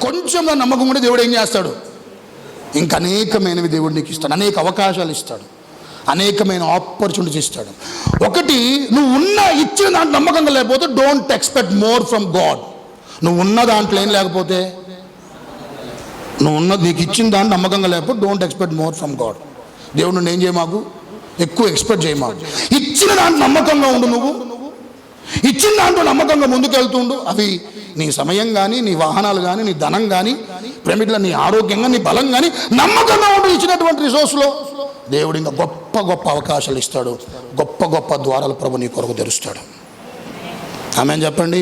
కొంచెంలో నమ్మకం కూడా దేవుడు ఏం చేస్తాడు? ఇంకా అనేకమైనవి దేవుడు నీకు ఇస్తాడు. అనేక అవకాశాలు ఇస్తాడు. అనేకమైన ఆపర్చునిటీస్ ఇస్తాడు. ఒకటి నువ్వు ఉన్న ఇచ్చిన దాంట్లో నమ్మకంగా లేకపోతే don't expect more from God నువ్వు ఉన్న దాంట్లో ఏం లేకపోతే? నువ్వు ఉన్న నీకు ఇచ్చిన దాంట్లో నమ్మకంగా లేకపోతే don't expect more from God దేవుడు నేను ఏం చేయమాకు? ఎక్కువ ఎక్స్పెక్ట్ చేయమాకు. ఇచ్చిన దాంట్లో నమ్మకంగా ఉండు నువ్వు. ఇచ్చిన దాంట్లో నమ్మకంగా ముందుకెళ్తుండు. అవి నీ సమయం కానీ నీ వాహనాలు కానీ నీ ధనం కానీ ప్రేమిట్ల నీ ఆరోగ్యంగా నీ బలం కానీ నమ్మకంగా ఉండి ఇచ్చినటువంటి రిసోర్స్లో దేవుడు ఇంకా గొప్ప గొప్ప అవకాశాలు ఇస్తాడు. గొప్ప గొప్ప ద్వారాలు ప్రభు నీ కొరకు తెరుస్తాడు. ఆమె చెప్పండి?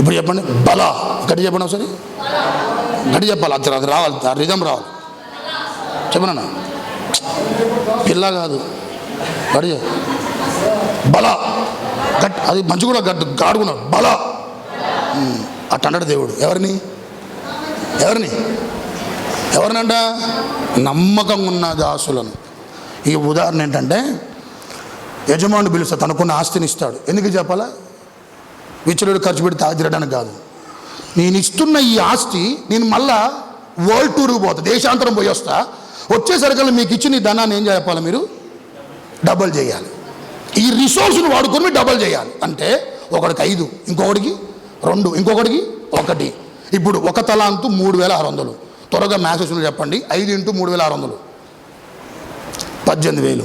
ఇప్పుడు చెప్పండి. బల. గడి చెప్పండి ఒకసారి. గడి చెప్పాలి. అది అది రావాలి. ఆ రిధం రావాలి. చెప్పనన్నా పిల్ల కాదు. గడి బల. గట్ అది మంచి కూడా గట్ గాడుకున్నాడు బల. అట్ అట్ట దేవుడు. ఎవరిని? ఎవరిని? ఎవరినంట? నమ్మకం ఉన్న దాసులను. ఈ ఉదాహరణ ఏంటంటే యజమానుడు పిలుస్తా తనకున్న ఆస్తిని ఇస్తాడు ఎందుకు చెప్పాలా? విచ్చలుడు ఖర్చు పెట్టి తాగిరడానికి కాదు. నేను ఇస్తున్న ఈ ఆస్తి నేను మళ్ళా వరల్డ్ టూర్కి పోతా దేశాంతరం పోయి వస్తా. వచ్చేసరికల్లా మీకు ఇచ్చిన ఈ ధనాన్ని ఏం చెప్పాలి మీరు? డబల్ చేయాలి. ఈ రిసోర్స్ను వాడుకొని డబల్ చేయాలి. అంటే ఒకడికి ఐదు ఇంకొకటికి రెండు ఇంకొకటికి ఒకటి. ఇప్పుడు ఒక తలాంతు మూడు వేల ఆరు వందలు. త్వరగా మ్యాథ్స్ చెప్పండి. ఐదు ఇంటూ మూడు వేల ఆరు వందలు. పద్దెనిమిది వేలు.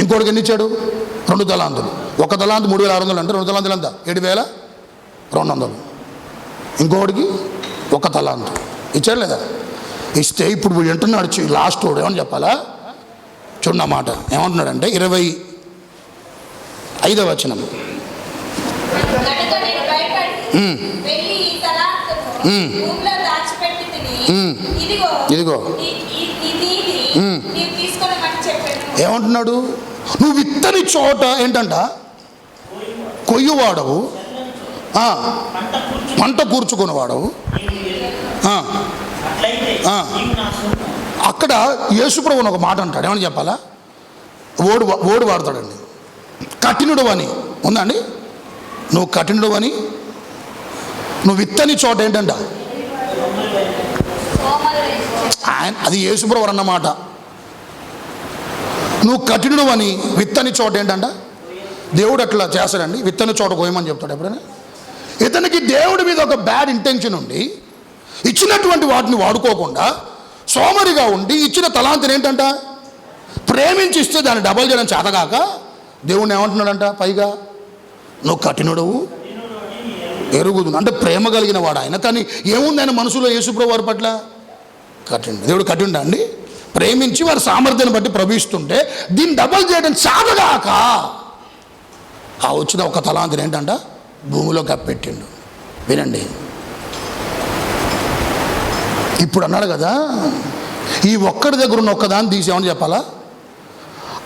ఇంకోటికి ఎన్ని ఇచ్చాడు? రెండు తలాంతులు ఒక తలాంతు మూడు వేల ఆరు వందలు అంటే రెండు తలాంతులు ఎంత? ఏడు వేల రెండు వందలు. ఇంకోటికి ఒక తలాంతు ఇచ్చాడు లేదా? ఇస్తే ఇప్పుడు వీడు వింటున్నాడు. లాస్ట్ వాడు ఏమని చెప్పాలా? చూడన్న మాట. ఏమంటున్నాడంటే ఇరవై ఐదవ వచనం కనుక నేను భయపడి వెళ్ళి ఈ తలాంతును భూమిలో దాచిపెట్టి తిని ఇదిగో ఏమంటున్నాడు? నువ్వు విత్తని చోట ఏంటంట? కొయ్యువాడవు. పంట కూర్చుకునేవాడవు. అక్కడ యేసుప్రభుని ఒక మాట అంటాడు ఏమని చెప్పాలా? ఓడు ఓడు వాడతాడండి. కఠినుడు అని. ఉందండి? నువ్వు కఠినుడు అని. నువ్వు విత్తని చోట ఏంటంట? ఆయన అది యేసుప్రవర్ అన్నమాట. నువ్వు కఠినుడు అని విత్తని చోట ఏంటంట? దేవుడు అట్లా చేస్తాడండి. విత్తని చోట కోయమని చెప్తాడు ఎప్పుడైనా? ఇతనికి దేవుడి మీద ఒక బ్యాడ్ ఇంటెన్షన్ ఉండి ఇచ్చినటువంటి వాటిని వాడుకోకుండా సోమరిగా ఉండి ఇచ్చిన తలాంతిని ఏంటంట? ప్రేమించి ఇస్తే దాన్ని డబల్ చేయడం చేతగాక దేవుణ్ణి ఏమంటున్నాడంట? పైగా నువ్వు కఠినుడవు ఎరుగుదు అంటే ప్రేమ కలిగిన వాడు ఆయన. కానీ ఏముంది ఆయన మనసులో యేసుప్రభు వారి పట్ల? కఠిన దేవుడు కఠిండా అండి? ప్రేమించి వారి సామర్థ్యాన్ని బట్టి ప్రవహిస్తుంటే దీన్ని డబల్ చేయడం చాదగాక ఆ వచ్చిన ఒక తలాంతిని ఏంటంట? భూమిలో కప్పెట్టిండు. వినండి. ఇప్పుడు అన్నాడు కదా ఈ ఒక్కడి దగ్గర ఉన్న ఒక్కదాన్ని తీసేమని చెప్పాలా?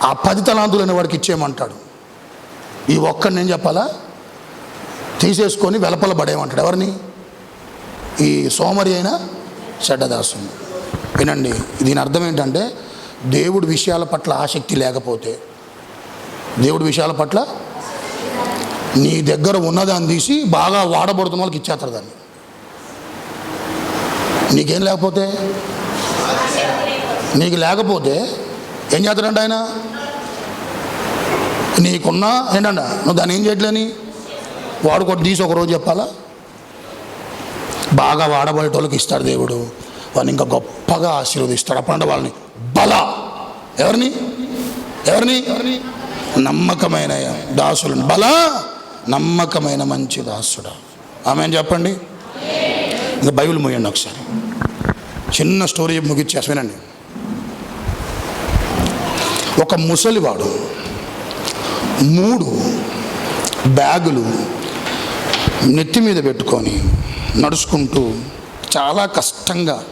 ఆ పది తలాంతులైన వాడికి ఇచ్చేయమంటాడు. ఈ ఒక్కడిని ఏం చెప్పాలా? తీసేసుకొని వెలపల పడేయమంటాడు. ఎవరిని? ఈ సోమరి అయిన చెడ్డదాసుని. వినండి దీని అర్థం ఏంటంటే దేవుడి విషయాల పట్ల ఆసక్తి లేకపోతే దేవుడి విషయాల పట్ల నీ దగ్గర ఉన్నదాన్ని తీసి బాగా వాడబడుతున్న వాళ్ళకి ఇచ్చేస్తారు దాన్ని. నీకేం లేకపోతే? నీకు లేకపోతే ఏం చేస్తాడంట ఆయన? నీకున్నా ఏంటంట నువ్వు దాన్ని ఏం చేయట్లేని వాడు కొట్టి తీసి ఒకరోజు చెప్పాలా? బాగా వాడబడేటోళ్ళకి ఇస్తాడు దేవుడు. వాడిని ఇంకా గొప్పగా ఆశీర్వదిస్తాడు. అప్పుడంటే వాళ్ళని బల. ఎవరిని? ఎవరిని? నమ్మకమైన దాసులను. బల. నమ్మకమైన మంచి దాసుడా. ఆమె చెప్పండి? ఇంకా బైబిల్ మూయండి ఒకసారి. చిన్న స్టోరీ ముగించేసి వినండి. ఒక ముసలివాడు మూడు బ్యాగులు నెత్తి మీద పెట్టుకొని నడుచుకుంటూ చాలా కష్టంగా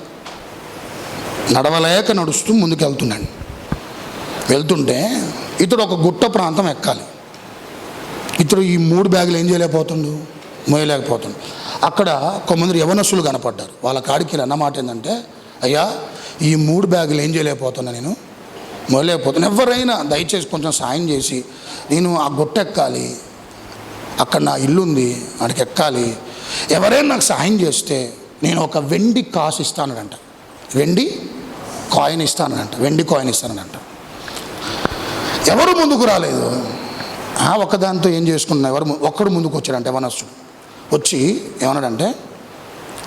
నడవలేక నడుస్తూ ముందుకు వెళ్తున్నాడు వెళ్తుంటే ఇతడు ఒక గుట్ట ప్రాంతం ఎక్కాలి. ఇతడు ఈ మూడు బ్యాగులు ఏం చేయలేకపోతుండు? మోయలేకపోతుండు. అక్కడ కొంతమంది యవనస్సులు కనపడ్డారు. వాళ్ళ కాడికి వెళ్ళి అన్నమాట ఏంటంటే అయ్యా ఈ మూడు బ్యాగులు ఏం చేయలేకపోతున్నా నేను? మొదలైపోతుంది. ఎవరైనా దయచేసి కొంచెం సాయం చేసి నేను ఆ గుట్ట ఎక్కాలి అక్కడ నా ఇల్లు ఉంది అక్కడికి ఎక్కాలి ఎవరైనా నాకు సహాయం చేస్తే నేను ఒక వెండి కాసు ఇస్తానంట వెండి కాయిన్ ఇస్తానంట వెండి కాయిన్ ఇస్తానంట ఎవరు ముందుకు రాలేదు. ఆ ఒకదాంతో ఏం చేసుకున్నా ఎవరు ము- ఒక్కడు ముందుకు వచ్చాడంట యవనస్తుడు. వచ్చి ఏమన్నాడంటే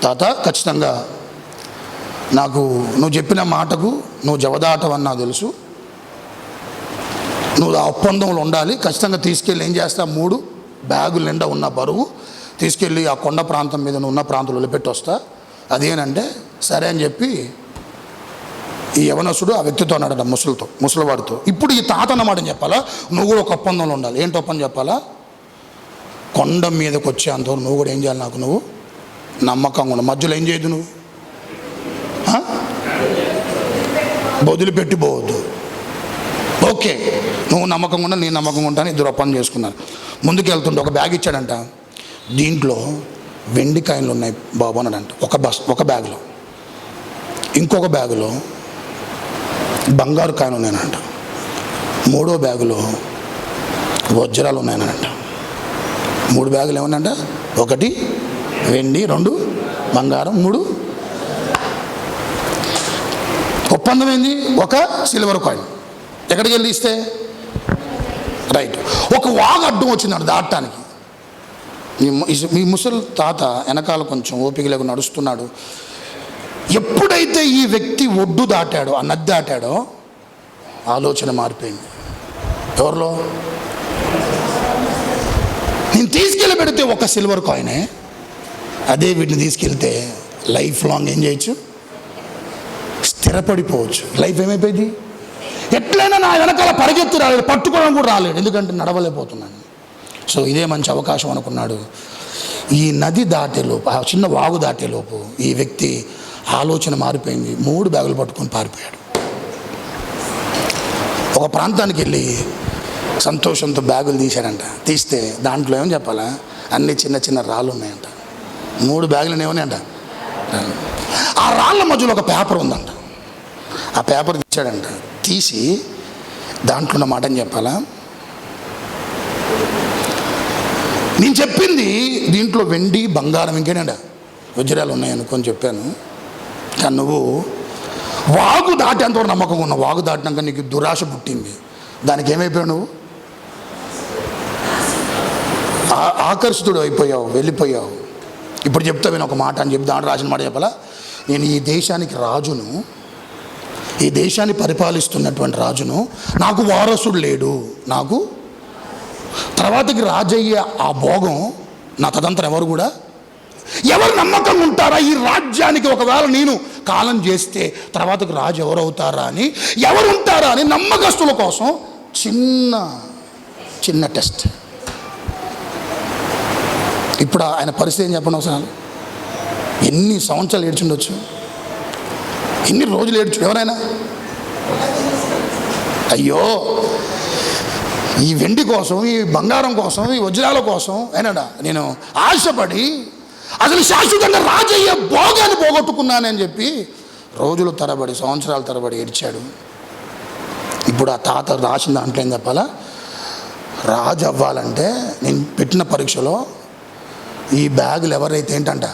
తాత ఖచ్చితంగా నాకు నువ్వు చెప్పిన మాటకు నువ్వు జవదాటవని నాకు తెలుసు. నువ్వు ఆ ఒప్పందంలో ఉండాలి. ఖచ్చితంగా తీసుకెళ్ళి ఏం చేస్తా మూడు బ్యాగులు నిండా ఉన్న బరువు తీసుకెళ్ళి ఆ కొండ ప్రాంతం మీద నువ్వు ఉన్న ప్రాంతంలో వదిలిపెట్టి వస్తా. అదేనంటే సరే అని చెప్పి ఈ యవనసుడు ఆ వ్యక్తితో అన్నాడట ముసలితో ముసలివాడితో. ఇప్పుడు ఈ తాత అన్నమాట చెప్పాలా? నువ్వు కూడా ఒక ఒప్పందంలో ఉండాలి. ఏంటి ఒప్పందం చెప్పాలా? కొండ మీదకి వచ్చేంత నువ్వు కూడా ఏం చేయాలి నాకు నువ్వు? నమ్మకంగా ఉండు. మధ్యలో ఏం చేయదు నువ్వు? వదిలిపెట్టిపోవద్దు ఓకే నువ్వు నమ్మకం ఉన్నా నేను నమ్మకం ఉంటాను ఇద్దరు ఒప్పందం చేసుకున్నారు. ముందుకు వెళ్తుంటే ఒక బ్యాగ్ ఇచ్చాడంట. దీంట్లో వెండి కాయలు ఉన్నాయి బాబు అన్నాడంట ఒక బస్ ఒక బ్యాగ్లో. ఇంకొక బ్యాగులో బంగారు కాయలు ఉన్నాయనంట. మూడో బ్యాగులో వజ్రాలు ఉన్నాయనంట. మూడు బ్యాగులు ఏమన్నంట ఒకటి వెండి రెండు బంగారం మూడు. ఒప్పందం ఏంది? ఒక సిల్వర్ కాయిన్. ఎక్కడికి వెళ్ళి ఇస్తే? రైట్. ఒక వాగు అడ్డం వచ్చిందంట దాటానికి మీ మీ ముసలి తాత వెనకాల కొంచెం ఓపిక లేక నడుస్తున్నాడు. ఎప్పుడైతే ఈ వ్యక్తి ఒడ్డు దాటాడో ఆ నది దాటాడో ఆలోచన మారిపోయింది. ఎవరిలో? నేను తీసుకెళ్ళి పెడితే ఒక సిల్వర్ కాయినే అదే వీటిని తీసుకెళ్తే లైఫ్ లాంగ్ ఏం చేయొచ్చు? స్థిరపడిపోవచ్చు. లైఫ్ ఏమైపోయింది? ఎట్లయినా నా వెనకాల పరిగెత్తి రాలేడు పట్టుకోవడం కూడా రాలేడు ఎందుకంటే నడవలేకపోతున్నాను. సో ఇదే మంచి అవకాశం అనుకున్నాడు. ఈ నది దాటేలోపు ఆ చిన్న వాగు దాటేలోపు ఈ వ్యక్తి ఆలోచన మారిపోయింది. మూడు బ్యాగులు పట్టుకొని పారిపోయాడు. ఒక ప్రాంతానికి వెళ్ళి సంతోషంతో బ్యాగులు తీశాడంట. తీస్తే దాంట్లో ఏమని చెప్పాలా? అన్ని చిన్న చిన్న రాళ్ళు ఉన్నాయంట. మూడు బ్యాగులు ఏమన్నాయంట ఆ రాళ్ళ మధ్యలో ఒక పేపర్ ఉందంట. ఆ పేపర్ తీశాడంట. తీసి దాంట్లో ఉన్న మాటని చెప్పాలా? నేను చెప్పింది దీంట్లో వెండి బంగారం ఇంకేనంట. వజ్రాలు ఉన్నాయనుకొని చెప్పాను. కానీ నువ్వు వాగు దాటేంతవరకు నమ్మకం ఉన్నావు వాగు దాటినాక నీకు దురాశ పుట్టింది. దానికి ఏమైపోయావు నువ్వు? ఆ- ఆకర్షితుడు అయిపోయావు వెళ్ళిపోయావు. ఇప్పుడు చెప్తా నేను ఒక మాట అని చెప్పి దాంట్లో రాసిన మాట చెప్పాలా? నేను ఈ దేశానికి రాజును. ఈ దేశాన్ని పరిపాలిస్తున్నటువంటి రాజును నాకు వారసుడు లేడు. నాకు తర్వాతకి రాజయ్య ఆ భోగం నా తదంతరం ఎవరు కూడా? ఎవరు నమ్మకం ఉంటారా ఈ రాజ్యానికి? ఒకవేళ నేను కాలం చేస్తే తర్వాతకి రాజు ఎవరు అవుతారా అని ఎవరు ఉంటారా అని నమ్మకస్తుల కోసం చిన్న చిన్న టెస్ట్. ఇప్పుడు ఆయన పరిస్థితి ఏం చెప్పండి అవసరం ఎన్ని సంవత్సరాలు ఏడ్చుండొచ్చు? ఎన్ని రోజులు ఏడ్చు ఎవరైనా? అయ్యో ఈ వెండి కోసం ఈ బంగారం కోసం ఈ వజ్రాల కోసం అయినాడా నేను ఆశపడి అసలు శాశ్వతంగా రాజయ్య భోగాన్ని పోగొట్టుకున్నానని చెప్పి రోజులు తరబడి సంవత్సరాల తరబడి ఏడ్చాడు. ఇప్పుడు ఆ తాత రాసిన దాంట్లో ఏం చెప్పాలా? రాజు అవ్వాలంటే నేను పెట్టిన పరీక్షలో ఈ బ్యాగులు ఎవరైతే ఏంటంట?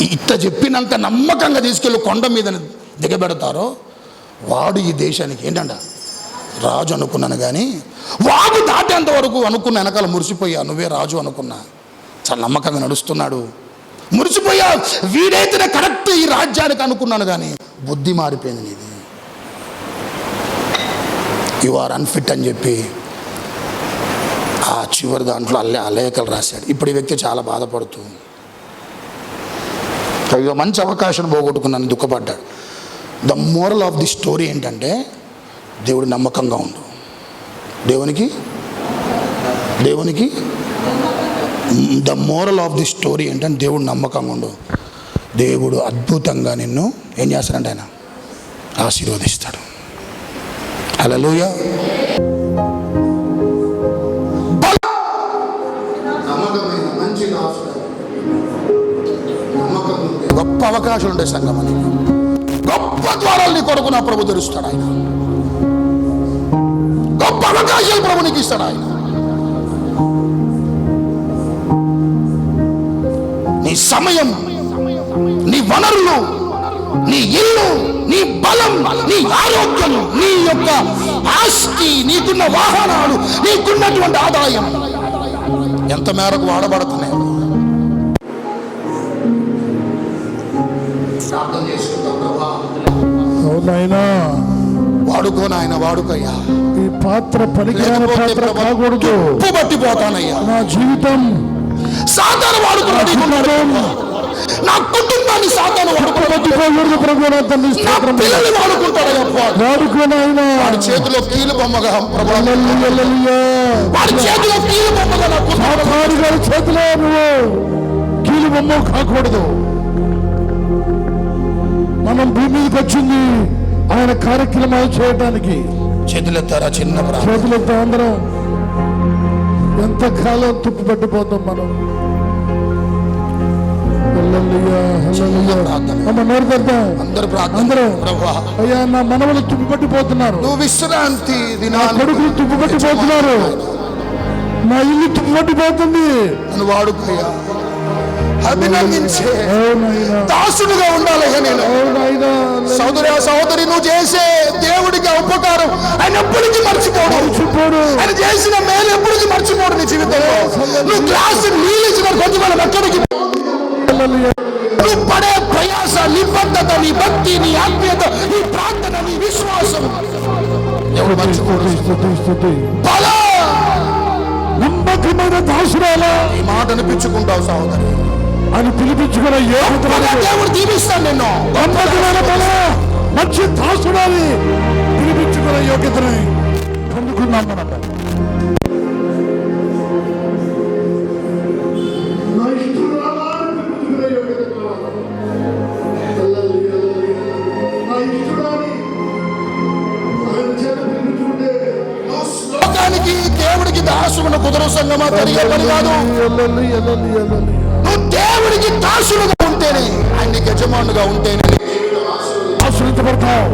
ఇట్ట చెప్పినాక నమ్మకంగా తీసుకెళ్ళి కొండ మీద దిగబెడతారో వాడు ఈ దేశానికి ఏంటంట? రాజు అనుకున్నాను కానీ వాడు దాటేంత వరకు అనుకున్న వెనకాల మురిసిపోయా. నువ్వే రాజు అనుకున్నా. చాలా నమ్మకంగా నడుస్తున్నాడు. మురిసిపోయా. వీడైతేనే కరెక్ట్ ఈ రాజ్యానికి అనుకున్నాను కానీ బుద్ధి మారిపోయింది నీది. యు ఆర్ అన్ఫిట్ అని చెప్పి ఆ చివరి దాంట్లో అల్లే అలేఖలు రాశాడు. ఇప్పుడు ఈ వ్యక్తి చాలా బాధపడుతూ అయ్యో మంచి అవకాశం పోగొట్టుకున్నాను దుఃఖపడ్డాడు. The moral of the story ఏంటంటే దేవుడు నమ్మకంగా ఉండు. దేవునికి? దేవునికి? The moral of the story ఏంటంటే దేవుడు నమ్మకంగా ఉండు. దేవుడు అద్భుతంగా నిన్ను ఏం చేస్తాడంటే ఆయన ఆశీర్వదిస్తాడు. హల్లెలూయ అవకాశాలు ఉండే సంఘం అని గొప్ప ద్వారాలు నీ కొరకు నా ప్రభు తెరుస్తాడు ఆయన. గొప్ప అవకాశాలు ప్రభు నీకు ఇస్తాడు ఆయన. నీ సమయం నీ వనరులు నీ ఇల్లు నీ బలం నీ ఆరోగ్యం నీ యొక్క ఆస్తి నీకున్న వాహనాలు నీకున్నటువంటి ఆదాయం. ఎంత మేరకు వాడబడుతున్నాయి? అవునైనా వాడుకోను ఆయన వాడుకయ్యా. ఈ పాత్ర పనికిరాని పాత్ర కాకూడదు. పట్టిపోతానయ్యా. నా జీవితం సాతాను వాడుకున్నాడు. నా కుటుంబాన్ని వాడుకున్నాడు పట్టుకోకూడదు ప్రభు నా తండ్రి నా స్తోత్రం పిల్లల్ని వాడుకుంటాడు అప్పా వాడుకోనైనా వాడి చేతిలో కీలు బొమ్మగా ప్రభా. వాడి చేతిలో కీలు బొమ్మగా నా కుటుంబం చేతిలో నువ్వు కీలు బొమ్మ కాకూడదు. మనం భూమి మీదకి వచ్చింది. ఆయన కార్యక్రమాలు చేయడానికి చేతులెత్తారా చిన్న ప్రార్థన చేతులతో అందరం ఎంతకాలం తుప్పు పెట్టిపోతాం మనం. అందరు అందరూ. అయ్యా నా మనవలు తుప్పు పట్టిపోతున్నారు. నువ్వు విశ్రాంతి కొడుకులు తుప్పు పట్టిపోతున్నారు. నా ఇల్లు తుప్పు పట్టిపోతుంది. నన్ను వాడుకయ్యా అభినందించే దాసుడుగా ఉండాలయ్యా నేను. సోదరి సహోదరి నువ్వు చేసే దేవుడికి ఉపకారం ఆయన ఎప్పటికీ మర్చిపోడు. ఆయన చేసిన మేలు ఎప్పటికీ మర్చిపోడు నీ జీవితంలో. నువ్వు గ్లాసు నీళ్ళు ఇచ్చిన కొంచెం మనం ఎక్కడికి. నువ్వు పడే ప్రయాస నిబద్ధత నీ భక్తి నీ ఆత్మీయత నీ ప్రార్థన నీ విశ్వాసం. ఎవరు మర్చిపోడు నమ్మకమైన దాసురాలా? ఈ మాట అనిపించుకుంటావు సహోదరి అని పిలిపించుకున్న దేవుడు దీవిస్తాను నిన్ను. మంచి దాసుడాలి పిలిపించుకున్న యోగ్యతని పొందుకున్నాం మనం. లోకానికి దేవుడికి దాసుకున్న కుదర సంగమా పని కాదు. దేవుడికి దాసులుగా ఉంటేనే ఆయన నీకు యజమానుగా ఉంటేనే. ఆశ్రయించబడతావు.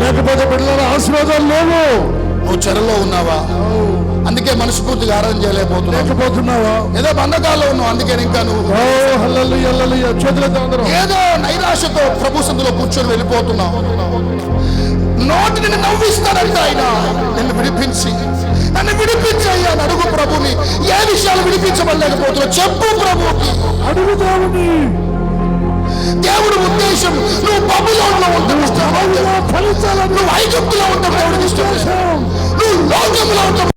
లేకపోతే బిడ్డల ఆశీర్వాదాలు లేవు. నువ్వు చెరలో ఉన్నావా? అందుకే మనస్ఫూర్తిగా ఆరాధన చేయలేకపోతున్నావు. లేకపోతున్నావా? ఏదో బంధకాల్లో ఉన్నావు అందుకే ఇంకా నువ్వు ఏదో నైరాశతో ప్రభు సందులో కూర్చొని వెళ్ళిపోతున్నావు. నోటి నిన్ను నవ్విస్తాడంట ఆయన. నిన్ను విడిపించి నన్ను విడిపించి ప్రభుని ఏ విషయాలు విడిపించబడలేకపోతున్నావు చెప్పు ప్రభుకి అడుగు దేవుని. దేవుడు ఉద్దేశం నువ్వు బబులోన్లో ఉండడం ఇష్టం నువ్వు ఐగుప్తులో ఉండడం దేవుడికి ఇష్టం. నువ్వు లోకంలో ఉండడం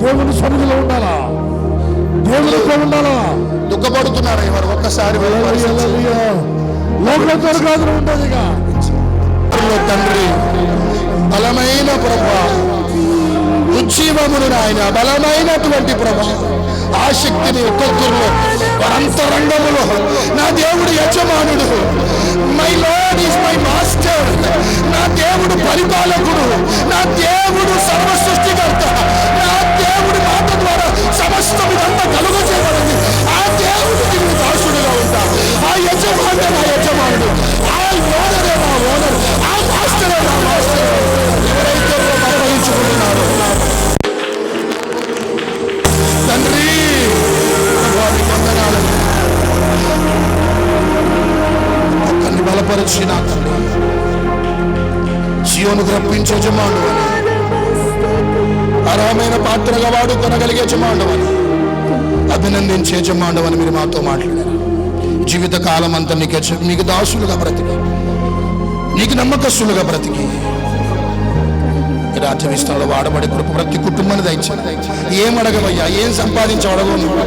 దేవుని సన్నిధిలో ఉండాలా? దేవునితో ఉండాలా? దుఃఖపడుతున్నారు ఎవరు ఒక్కసారి తండ్రి బలమైన ప్రభా ఉజ్జీవమును నాయన బలమైనటువంటి ప్రభా ఆ శక్తిని ఒక్కొక్కరిలో అంతరంగములో నా దేవుడు యజమానుడు my Lord is my master నా దేవుడు పరిపాలకుడు నా దేవుడు సర్వ సృష్టికర్త నా దేవుడి మాట ద్వారా సమస్తం యజమానుడే నా యజమానుడు ఆయన ఓనరే నా ఓనర్ ఆ మాస్టరే నా మాస్టర్ ఎవరైతే అప్పగించుకుంటున్నారో తండ్రి వారి వందనాలు ఒక్కరిని బలపరిచి నా తండ్రి జీవను రప్పించే యజమానుడు అని అర్హమైన పాత్రగా వాడు కొనగలిగే యజమానుడు అభినందించే యజమానుడు మీరు మాతో మాట్లాడారు జీవితకాలం అంతా నీకు నీకు దాసులుగా బ్రతికి. నీకు నమ్మకస్తులుగా బ్రతికి. ఈ వాడబడి కృప ప్రతి కుటుంబాన్ని దయచేది ఏం అడగవయ్యా? ఏం సంపాదించి అడగవు నువ్వు?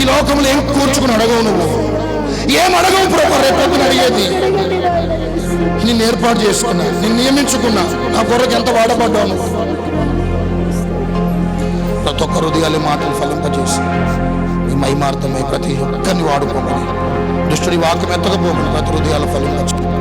ఈ లోకంలో ఏం కూర్చుకుని అడగవు నువ్వు? ఏం అడగవు ప్రభు రేపొద్దున అడిగేది? నిన్ను ఏర్పాటు చేసుకున్నా నిన్ను నియమించుకున్నా నా కొరకు ఎంత వాడబడ్డావు ప్రతి ఒక్క హృదయాలు మాటలు ఫలింపజేసి ఈ మైమార్థమై ప్రతి ఒక్కరిని వాడుకోమని. దుష్టుడి వాక్యం ఎత్తకపోమని ప్రతి హృదయాలు ఫలింపచ్చు